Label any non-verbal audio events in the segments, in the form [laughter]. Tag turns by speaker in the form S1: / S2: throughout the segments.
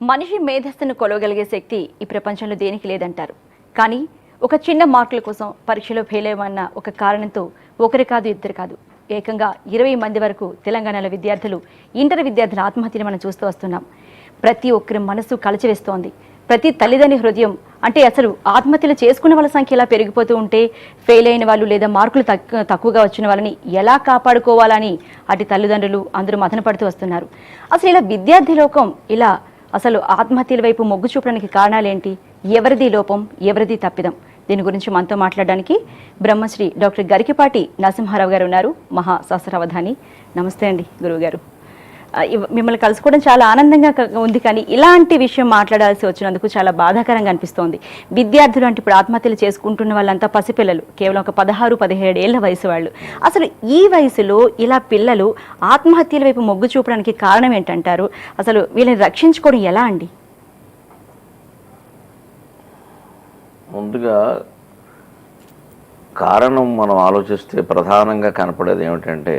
S1: మనిషి మేధస్సును కొలవగలిగే శక్తి ఈ ప్రపంచంలో దేనికి లేదంటారు. కానీ ఒక చిన్న మార్కుల కోసం పరీక్షలో ఫెయిల్ అయ్యమన్న ఒక కారణంతో ఒకరు కాదు ఇద్దరు కాదు. ఏకంగా ఇరవై మంది వరకు తెలంగాణలో విద్యార్థులు ఇంటర్ విద్యార్థుల ఆత్మహత్యను మనం చూస్తూ వస్తున్నాం. ప్రతి ఒక్కరి మనసు కలచివేస్తోంది. ప్రతి తల్లిదండ్రి హృదయం అంటే అసలు ఆత్మహత్యలు చేసుకున్న వాళ్ళ సంఖ్య ఎలా పెరిగిపోతూ ఉంటే ఫెయిల్ అయిన వాళ్ళు లేదా మార్కులు తక్కువ తక్కువగా వచ్చిన వాళ్ళని ఎలా కాపాడుకోవాలని అటు తల్లిదండ్రులు అందరూ మదన పడుతూ వస్తున్నారు. అసలు ఇలా విద్యార్థి లోకం ఇలా అసలు ఆత్మహత్యల వైపు మొగ్గు చూపడానికి కారణాలేంటి ఎవరిది లోపం? ఎవరిది తప్పిదం? దీని గురించి మనతో మాట్లాడడానికి బ్రహ్మశ్రీ డాక్టర్ గరికిపాటి నరసింహారావు గారు ఉన్నారు మహా శాస్త్రావధాని నమస్తే అండి గురువు గారు మిమ్మల్ని కలుసుకోవడం చాలా ఆనందంగా ఉంది కానీ ఇలాంటి విషయం మాట్లాడాల్సి వచ్చినందుకు చాలా బాధాకరంగా అనిపిస్తోంది. విద్యార్థులు అంటే ఇప్పుడు ఆత్మహత్యలు చేసుకుంటున్న వాళ్ళంతా పసిపిల్లలు కేవలం ఒక పదహారు పదిహేడు ఏళ్ళ వయసు వాళ్ళు. అసలు ఈ వయసులో ఇలా పిల్లలు ఆత్మహత్యల వైపు మొగ్గు చూపడానికి కారణం ఏంటంటారు? అసలు వీళ్ళని రక్షించుకోవడం ఎలా అండి?
S2: ముందుగా కారణం మనం ఆలోచిస్తే ప్రధానంగా కనపడేది ఏమిటంటే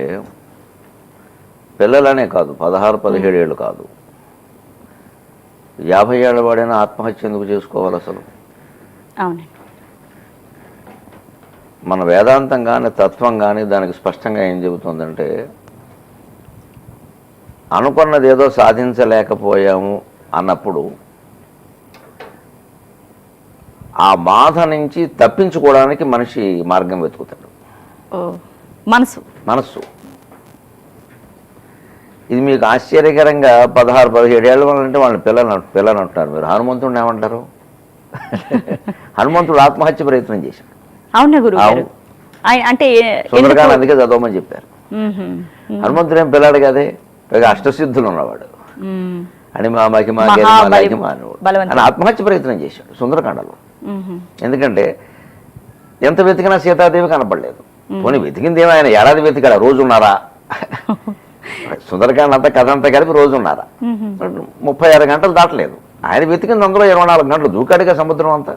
S2: పిల్లలనే కాదు పదహారు పదిహేడు ఏళ్ళు కాదు. యాభై ఏళ్ళ వాడైనా ఆత్మహత్య ఎందుకు చేసుకోవాలి అసలు? మన వేదాంతం కానీ తత్వం కానీ దానికి స్పష్టంగా ఏం చెబుతుందంటే అనుకున్నది ఏదో సాధించలేకపోయాము అన్నప్పుడు ఆ బాధ నుంచి తప్పించుకోవడానికి మనిషి మార్గం వెతుకుతాడు.
S1: మనసు.
S2: మనస్సు ఇది మీకు ఆశ్చర్యకరంగా పదహారు పదిహేడు ఏళ్ళ వాళ్ళంటే వాళ్ళని పిల్లలు పిల్లలు అంటున్నారు మీరు హనుమంతుడిని ఏమంటారు? హనుమంతుడు ఆత్మహత్య ప్రయత్నం చేశాడు.
S1: అవునా గారు? అంటే
S2: సుందరకాండ? అందుకే చదవమని చెప్పారు. హనుమంతుడు ఏం పిల్లాడు కదే? పైగా అష్టసిద్ధులు ఉన్నవాడు. అని మా మహిమ. అని ఆత్మహత్య ప్రయత్నం చేశాడు సుందరకాండలో. ఎందుకంటే ఎంత వెతికినా సీతాదేవి కనపడలేదు. పోనీ వెతికింది ఏమో ఆయన ఏడాది వెతికాడా. రోజు ఉన్నారా? [laughs] సుందరకాండ అంతా కథ అంతా కలిపి రోజు ఉన్నారా. ముప్పై ఆరు గంటలు దాటలేదు. ఆయన వెతికింది అందులో ఇరవై నాలుగు గంటలు దూకాడుగా సముద్రం అంతా.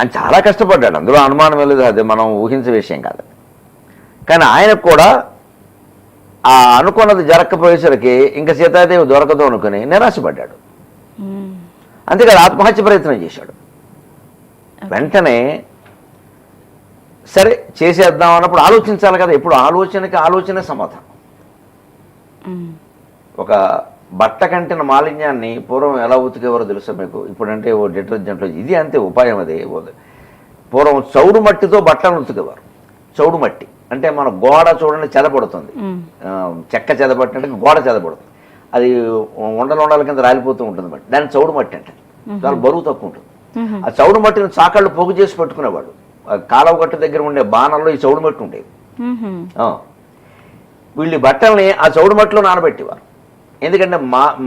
S2: ఆయన చాలా కష్టపడ్డాడు. అందులో అనుమానం లేదు. అది మనం ఊహించే విషయం కాదు. కానీ ఆయనకు కూడా ఆ అనుకున్నది జరగకపోయేసరికి ఇంకా సీతాదేవి దొరకదు అనుకుని నిరాశపడ్డాడు. అంతేకాదు ఆత్మహత్య ప్రయత్నం చేశాడు. వెంటనే సరే చేసేద్దాం అన్నప్పుడు ఆలోచించాలి కదా. ఇప్పుడు ఆలోచనకి ఆలోచనే సమాధానం. ఒక బట్ట కంటిన మాలిన్యాన్ని పూర్వం ఎలా ఉతికేవారో తెలుసా మీకు? ఇప్పుడంటే ఓ డిటర్జెంట్లో ఇది అంతే ఉపాయం అదే పూర్వం చౌడు మట్టితో బట్టలను ఉతికేవారు. చౌడు మట్టి. అంటే మన గోడ చూడండి చెదపడుతుంది. చెక్క చెదపట్టినట్టు గోడ చెదపడుతుంది. అది ఉండలు ఉండల కింద రాలిపోతూ ఉంటుంది మట్టి. దాన్ని చౌడు మట్టి అంటే చాలా బరువు తక్కువ ఉంటుంది. ఆ చౌడు మట్టిని చాకళ్ళు పోగు చేసి పెట్టుకునేవాడు ఆ కాలువ గట్టు దగ్గర ఉండే బాణంలో ఈ చౌడు మట్టి ఉండేది. వీళ్ళు బట్టల్ని ఆ చౌడు మట్టిలో నానబెట్టేవారు. ఎందుకంటే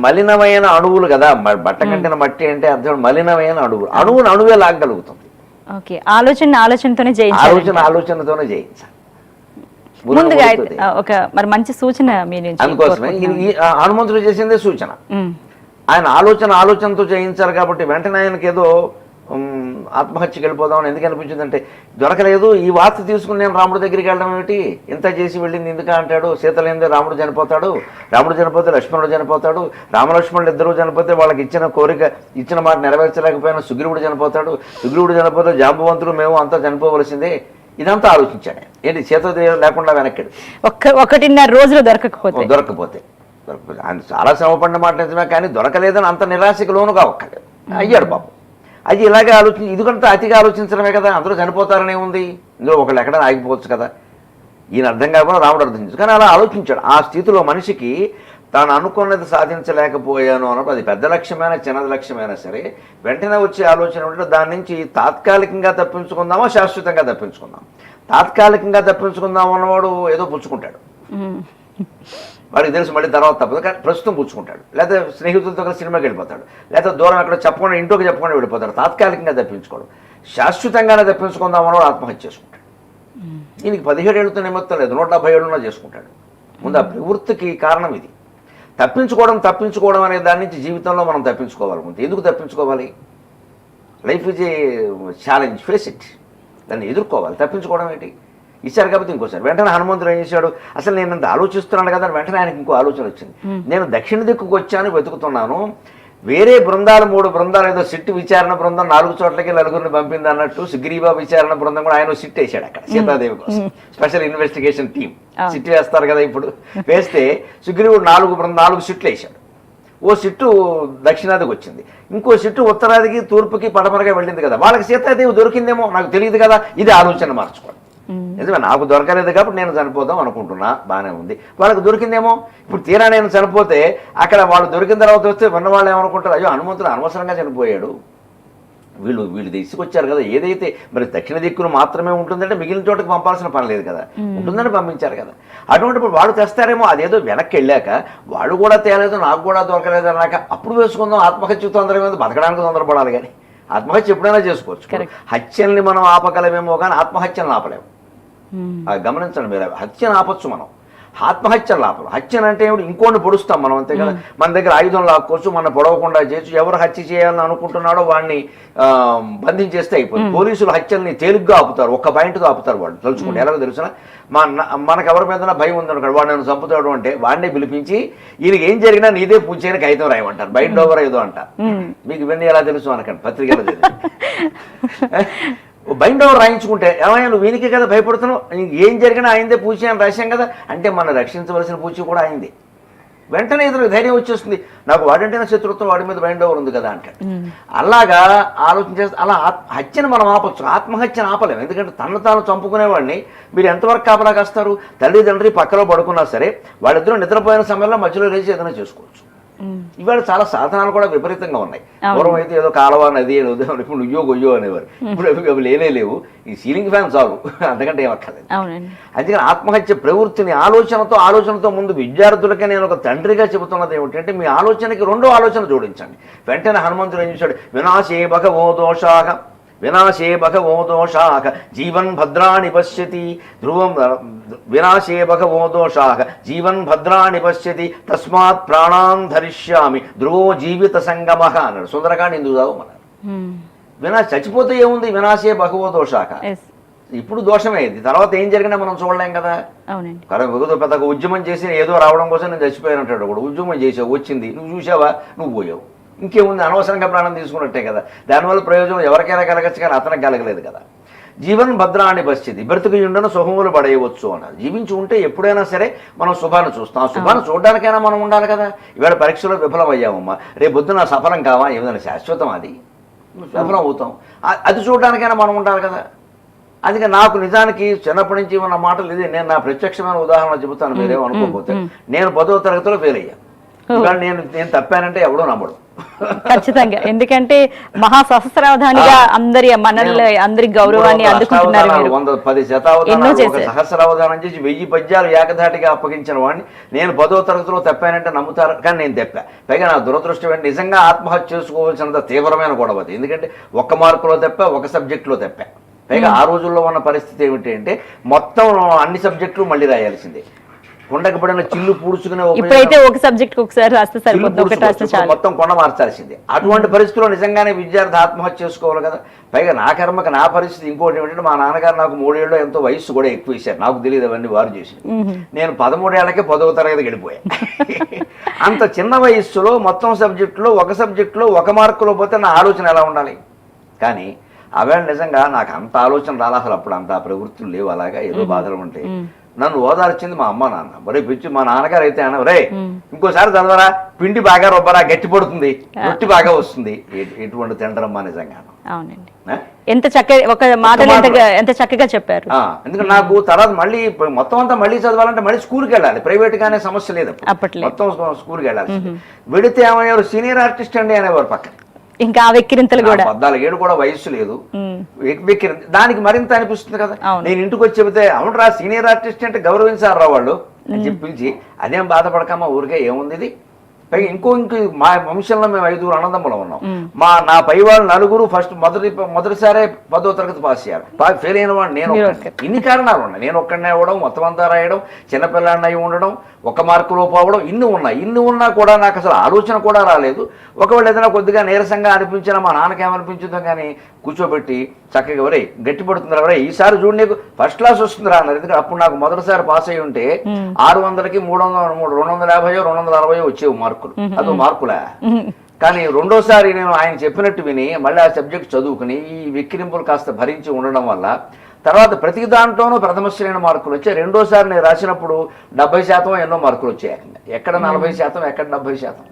S2: మలినమైన అణువులు కదా బట్ట కంటిన మట్టి అంటే అర్థం మలినమైన అణువులు. అణువును అణువే లాగగలుగుతుంది.
S1: ఓకే ఆలోచన ఆలోచనతోనే
S2: ఆలోచన ఆలోచనతోనే జయించాలి.
S1: ముందుగా ఒక మరి మంచి సూచన
S2: అందుకోసమే హనుమంతుడు చేసిందే సూచన. ఆయన ఆలోచన ఆలోచనతో చేయించారు కాబట్టి వెంటనే ఆయనకి ఏదో ఆత్మహత్యకి వెళ్ళిపోదామని ఎందుకు అనిపించిందంటే దొరకలేదు ఈ వార్త తీసుకుని నేను రాముడి దగ్గరికి వెళ్ళడం ఏమిటి? ఇంత చేసి వెళ్ళింది ఎందుకు? అంటాడు. సీతలేందే రాముడు చనిపోతాడు. రాముడు చనిపోతే లక్ష్మణుడు చనిపోతాడు. రామలక్ష్మణుడు ఇద్దరు చనిపోతే వాళ్ళకి ఇచ్చిన కోరిక ఇచ్చిన మాట నెరవేర్చలేకపోయినా సుగ్రీవుడు చనిపోతాడు. సుగ్రీవుడు చనిపోతే జాంబవంతుడు మేము అంతా చనిపోవలసిందే. ఇదంతా ఆలోచించాడు ఏంటి సీతాదేవి లేకుండా వెనక్కి
S1: ఒక్క ఒకటిన్నర రోజులు దొరకకపోతే.
S2: దొరకపోతే. దొరకపోతే. ఆయన చాలా శ్రమపడిన మాట నిజమే కానీ దొరకలేదని అంత నిరాశకు లోను కావక్కర్లేదు అయ్యాడు పాపం. అది ఇలాగే ఆలోచించి ఇదికంటే అతిగా ఆలోచించడమే కదా అందరూ చనిపోతారనే ఉంది. ఇందులో ఒకళ్ళు ఎక్కడ ఆగిపోవచ్చు కదా. ఈయన అర్థం కాకుండా రాముడు అర్థం చేసుకో కానీ అలా ఆలోచించాడు. ఆ స్థితిలో మనిషికి తాను అనుకున్నది సాధించలేకపోయాను అన్నప్పుడు అది పెద్ద లక్ష్యమైనా చిన్నది లక్ష్యమైనా సరే వెంటనే వచ్చే ఆలోచన ఉంటే దాని నుంచి తాత్కాలికంగా తప్పించుకుందామా శాశ్వతంగా తప్పించుకుందాం తాత్కాలికంగా తప్పించుకుందాం అన్నవాడు ఏదో పుచ్చుకుంటాడు. వాడికి తెలుసు మళ్ళీ తర్వాత తప్పదు. కానీ ప్రస్తుతం పుచ్చుకుంటాడు లేకపోతే స్నేహితులతో కలిసి సినిమాకి వెళ్ళిపోతాడు. లేకపోతే దూరం అక్కడ చెప్పకుండా ఇంట్లోకి చెప్పకుండా వెళ్ళిపోతాడు. తాత్కాలికంగా తప్పించుకోడు శాశ్వతంగానే తప్పించుకుందామని వాడు ఆత్మహత్య చేసుకుంటాడు. దీనికి పదిహేడు ఏళ్ళతో నిమిత్తం లేదు. నూట డెబ్బై ఏళ్ళున్నా చేసుకుంటాడు. ముందు ఆ ప్రవృత్తికి కారణం ఇది. తప్పించుకోవడం తప్పించుకోవడం అనే దాని నుంచి జీవితంలో మనం తప్పించుకోవాలి ముందు. ఎందుకు తప్పించుకోవాలి? Life is a challenge face it దాన్ని ఎదుర్కోవాలి. తప్పించుకోవడం ఏంటి? ఇచ్చారు కాబట్టి ఇంకోసారి. వెంటనే హనుమంతుడు ఏం చేశాడు? అసలు నేను ఇంత ఆలోచిస్తున్నాను కదా వెంటనే ఆయనకి ఇంకో ఆలోచన వచ్చింది. నేను దక్షిణ దిక్కుకు వచ్చాను వెతుకుతున్నాను. వేరే బృందాలు మూడు బృందాలు ఏదో సిట్టు విచారణ బృందం నాలుగు చోట్లకి నలుగురిని పంపింది అన్నట్టు సుగ్రీవ విచారణ బృందం కూడా ఆయన సిట్ వేసాడు అక్కడ సీతాదేవి కోసం. స్పెషల్ ఇన్వెస్టిగేషన్ టీం సిట్ వేస్తారు కదా ఇప్పుడు. వేస్తే సుగ్రీవుడు నాలుగు బృందం నాలుగు సిట్లు వేశాడు. ఓ సిట్టు దక్షిణాదికి వచ్చింది. ఇంకో సిట్టు ఉత్తరాదికి తూర్పుకి పడమరగా వెళ్ళింది కదా. వాళ్ళకి సీతాదేవి దొరికిందేమో నాకు తెలియదు కదా. ఇది ఆలోచన మార్చుకోండి. నిజమే నాకు దొరకలేదు కాబట్టి నేను చనిపోదాం అనుకుంటున్నా బాగానే ఉంది. వాళ్ళకి దొరికిందేమో? ఇప్పుడు తీరా నేను చనిపోతే అక్కడ వాళ్ళు దొరికిన తర్వాత వస్తే విన్న వాళ్ళు ఏమనుకుంటారు? అయ్యో హనుమంతుడు అనవసరంగా చనిపోయాడు. వీళ్ళు వీళ్ళు తీసుకొచ్చారు కదా ఏదైతే మరి దక్షిణ దిక్కును మాత్రమే ఉంటుందంటే మిగిలిన చోటకి పంపాల్సిన పని లేదు కదా. ఉంటుందని పంపించారు కదా. అటువంటిప్పుడు వాళ్ళు తెస్తారేమో అదేదో వెనక్కి వెళ్ళాక వాళ్ళు కూడా తేలేదు నాకు కూడా దొరకలేదు అన్నాక అప్పుడు వేసుకుందాం ఆత్మహత్య తొందర మీద బతకడానికి తొందరపడాలి కానీ. ఆత్మహత్య ఎప్పుడైనా చేసుకోవచ్చు. హత్యల్ని మనం ఆపగలమేమో కానీ ఆత్మహత్యలను ఆపలేము.
S1: మ్మ్.
S2: ఆ గమనించండి మీరు హత్యను ఆపచ్చు మనం. ఆత్మహత్యను ఆపలు హత్యను అంటే ఏమిటి? ఇంకోటి పొడుస్తాం మనం అంతే కదా? మన దగ్గర ఆయుధం లాక్కోవచ్చు మన పొడవకుండా చేయొచ్చు ఎవరు హత్య చేయాలని అనుకుంటున్నాడో వాడిని బంధించేస్తే అయిపోయింది పోలీసులు హత్యల్ని తేలిగ్గా ఆపుతారు ఒక్క పాయింట్తో ఆపుతారు వాళ్ళు. తలుచుకుంటే ఎలాగో తెలుసిన? మన మనకు ఎవరి మీద భయం ఉందనుకోండి వాడు నన్ను చంపుతాడు అంటే వాడిని పిలిపించి ఈయనకి ఏం జరిగినా నీదే పూజ చేయని కాగితం రాయమంటారు. బైండ్ ఓవర్ ఏదో అంటారు మీకు ఇవన్నీ ఎలా తెలుసు అనకండి పత్రికలో [laughs] [laughs] [laughs] బైండ్ ఓవర్ రాయించుకుంటే ఏమైనా నువ్వు వీనికి కదా భయపడుతున్నావు? ఏం జరిగినా అయిందే పూజ అని రాశాం కదా? అంటే మనం రక్షించవలసిన పూజ కూడా అయింది. వెంటనే ఇతరులకు ధైర్యం వచ్చేస్తుంది. నాకు వాడంటే నా శత్రుత్వం వాడి మీద బైండ్ ఓవర్ ఉంది కదా అంటాడు అలాగా ఆలోచన చేస్తే అలా హత్యను మనం ఆపచ్చు. ఆత్మహత్యను ఆపలేము ఎందుకంటే తను తాను చంపుకునేవాడిని. మీరు ఎంతవరకు కాపలా కాస్తారు? తల్లిదండ్రి పక్కలో పడుకున్నా సరే వాళ్ళిద్దరూ నిద్రపోయిన సమయంలో మధ్యలో లేచి ఏదైనా చేసుకోవచ్చు. ఇవాళ చాలా సాధనాలు కూడా విపరీతంగా ఉన్నాయి. పూర్వం అయితే ఏదో కాలువ నది అని ఉదయం ఇప్పుడు నుయ్యో గొయ్యో అనేవారు. ఇప్పుడు అవి అవి లేనే లేవు. ఈ సీలింగ్ ఫ్యాన్ చాలు. అంతకంటే ఏమక్కర్లేదు అందుకని ఆత్మహత్య ప్రవృత్తిని ఆలోచనతో ఆలోచనతో ముందు విద్యార్థులకే నేను ఒక తండ్రిగా చెబుతున్నది ఏమిటంటే మీ ఆలోచనకి రెండో ఆలోచన జోడించండి. వెంటనే హనుమంతుడు ఏం చేశాడు? వినాశే భగవో దోషాక వినాశే భగవో దోషాక జీవన్ భద్రాణి పశ్యతి. ధ్రువం వినాశే భగవో దోషాక జీవన్ భద్రాణి పశ్యతి. తస్మాత్ ప్రాణాన్ ధరిష్యామి. ధ్రువో జీవిత సంగమ అన్నాడు. సుందరకాండ ఎందుకు చదవమన్నారు
S1: మ్మ్.
S2: వినా చచ్చిపోతే ఏముంది? వినాశే భగవో దోషాక ఇప్పుడు దోషమే ఇది తర్వాత ఏం జరిగినా మనం చూడలేం కదా. కరెక్ట్ పెద్ద ఉద్యమం చేసి ఏదో రావడం కోసం నేను చచ్చిపోయాను అంటాడు. ఒకడు ఉద్యమం చేసావు వచ్చింది. నువ్వు చూసావా నువ్వు పోయావు. ఇంకేముంది? అనవసరంగా ప్రాణం తీసుకున్నట్టే కదా. దానివల్ల ప్రయోజనం ఎవరికైనా కలగచ్చు కానీ అతనికి కలగలేదు కదా. జీవన్ భద్రాన్ని పరిస్థితి బ్రతుకు ఉండను శుభములు పడేయవచ్చు అన్నది జీవించి ఉంటే ఎప్పుడైనా సరే మనం శుభాన్ని చూస్తాం. ఆ శుభాన్ని చూడడానికైనా మనం ఉండాలి కదా. ఇవాళ పరీక్షలో విఫలం అయ్యామమ్మా రేపు పొద్దున సఫలం కావా? ఏదైనా శాశ్వతం అది. విఫలం అవుతాం అది చూడడానికైనా మనం ఉండాలి కదా. అందుకే నాకు నిజానికి చిన్నప్పటి నుంచి ఉన్న మాటలు ఇది. నేను నా ప్రత్యక్షమైన ఉదాహరణ చెబుతాను మీరేమో అనుకోకపోతే. నేను పదో తరగతిలో ఫెయిల్ అయ్యాను ఇవాళ నేను నేను తప్పానంటే ఎవడో నమ్మడు.
S1: ఖచ్చితంగా. ఎందుకంటే మహా సహస్రావధానిగా అందరి మనల్ని అందరి గౌరవాన్ని అందుకుంటున్నారు
S2: వంద పది
S1: చేశారు.
S2: సహస్రావధానం చేసి వెయ్యి పద్యాలు ఏకధాటిగా అప్పగించిన వాడిని నేను పదో తరగతిలో తప్పానంటే నమ్ముతారు కానీ నేను తప్పా. పైగా నా దురదృష్టం ఏంటి? నిజంగా ఆత్మహత్య చేసుకోవాల్సినంత తీవ్రమైన గొడవ ఎందుకంటే ఒక మార్కులో తప్పా ఒక సబ్జెక్టులో తప్పా. పైగా ఆ రోజుల్లో ఉన్న పరిస్థితి ఏమిటి అంటే మొత్తం అన్ని సబ్జెక్టులు మళ్ళీ రాయాల్సిందే. కొండకి పడిన చిల్లు పూడ్చుకునే
S1: ఇప్పుడైతే ఒక సబ్జెక్ట్ ఒకసారి రాస్తే సరిపోతుంది ఒకటి రాస్తే
S2: పూడ్చుకోవచ్చు.
S1: చాలు.
S2: మొత్తం కొండ మార్చాల్సిందే. అటువంటి పరిస్థితుల్లో నిజంగానే విద్యార్థి ఆత్మహత్య చేసుకోవాలి కదా. పైగా నా కర్మకి నా పరిస్థితి ఇంకోటి ఏమిటంటే మా నాన్నగారు నాకు మూడేళ్ళు ఎంతో వయస్సు కూడా ఎక్కువ ఇచ్చారు. నాకు తెలియదు అవన్నీ వారు చేసి నేను పదమూడేళ్ళకే పదవ తరగతి గడిపోయా. [laughs] అంత చిన్న వయస్సులో మొత్తం సబ్జెక్టులో ఒక సబ్జెక్టులో ఒక మార్కులో పోతే నా ఆలోచన ఎలా ఉండాలి? కానీ ఆవేళ నిజంగా నాకు అంత ఆలోచన రాలే అసలు అప్పుడు అంత ప్రవృత్తులు లేవు అలాగా ఏదో బాధలు ఉంటాయి నన్ను ఓదార్చింది మా అమ్మ నాన్న. ఒరే పిచ్చి మా నాన్నగారు అయితే అన్న రే ఇంకోసారి చదవరా? పిండి బాగా రొబ్బరా గట్టి పడుతుంది. రొట్టి బాగా వస్తుంది. ఎటువంటి తింటరమ్మా నిజంగా
S1: అవునండి? ఎంత చక్కగా ఒక మాటలు? ఎంత చక్కగా చెప్పారు.
S2: ఎందుకంటే నాకు తర్వాత మళ్ళీ మొత్తం అంతా మళ్ళీ చదవాలంటే మళ్ళీ స్కూల్కి వెళ్ళాలి. ప్రైవేట్ గానే సమస్య లేదు. మొత్తం స్కూ- స్కూల్కి వెళ్ళాలి వెడితే ఏమయ్యారు? సీనియర్ ఆర్టిస్ట్ అండి అనేవారు పక్కన.
S1: ఇంకా ఆ వెక్కిరింతలు కూడా.
S2: పద్నాలుగు ఏడు కూడా వయస్సు లేదు. వెక్కిరి దానికి మరింత అనిపిస్తుంది కదా. నేను ఇంటికి వచ్చి చెబితే అవునరా సీనియర్ ఆర్టిస్ట్ అంటే గౌరవించారు రా వాళ్ళు? అని చెప్పి పిలిచి అదేం బాధపడకమ్మా ఊరికే ఏముంది ఇది? పైగా ఇంకో ఇంకో మా వంశంలో మేము ఐదుగురు అన్నదమ్ములు ఉన్నాం. మా నా పై వాళ్ళు నలుగురు ఫస్ట్ మొదటి మొదటిసారే పదో తరగతి పాస్ అయ్యారు. పా- ఫెయిల్ అయిన వాడు నేను. ఇన్ని కారణాలు ఉన్నాయి. నేను ఒక్కడనే అవ్వడం మొత్తం అంతా రాయడం చిన్నపిల్లాడిని అయి ఉండడం ఒక మార్కులో పోవడం ఇన్ని ఉన్నాయి. ఇన్ని ఉన్నా కూడా నాకు అసలు ఆలోచన కూడా రాలేదు. ఒకవేళ ఏదైనా కొద్దిగా నీరసంగా అనిపించినా మా నాన్నకి ఏమనిపించిందో కానీ కూర్చోబెట్టి చక్కగా ఒరే గట్టి పడుతుందిరా ఒరే ఈసారి చూడు నీకు ఫస్ట్ క్లాస్ వస్తుందిరా అన్నారు. ఎందుకంటే అప్పుడు నాకు మొదటిసారి పాస్ అయి ఉంటే ఆరు వందలకి మూడు వందల మూడు రెండు వందల యాభై రెండు వందల అరవై వచ్చేవి మార్కులు. అదో మార్కులే? కానీ రెండోసారి నేను ఆయన చెప్పినట్టు విని మళ్ళీ ఆ సబ్జెక్ట్ చదువుకుని ఈ వెక్కిరింపులు కాస్త భరించి ఉండడం వల్ల తర్వాత ప్రతి దాంట్లోనూ ప్రథమ శ్రేణి మార్కులు వచ్చాయి. రెండోసారి నేను రాసినప్పుడు డెబ్బై శాతం ఎన్నో మార్కులు వచ్చాయి. ఎక్కడ నలభై శాతం ఎక్కడ డెబ్బై శాతం?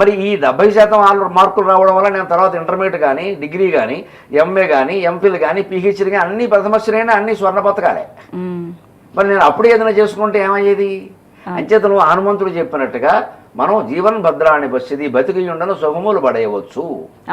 S2: మరి ఈ డెబ్బై శాతం ఆల్ మార్కులు రావడం వల్ల నేను తర్వాత ఇంటర్మీడియట్ కానీ డిగ్రీ కానీ ఎంఏ కానీ ఎంఫిల్ కానీ పిహెచ్డి కానీ అన్ని ప్రథమ శ్రేణి అన్ని స్వర్ణ పథకాలే. మరి నేను అప్పుడే ఏదైనా చేసుకుంటే ఏమయ్యేది? అంచేత నువ్వు హనుమంతుడు చెప్పినట్టుగా మనం జీవన్ భద్రాన్ని పశ్చిది బతికి ఉండను శుభములు పడేయవచ్చు.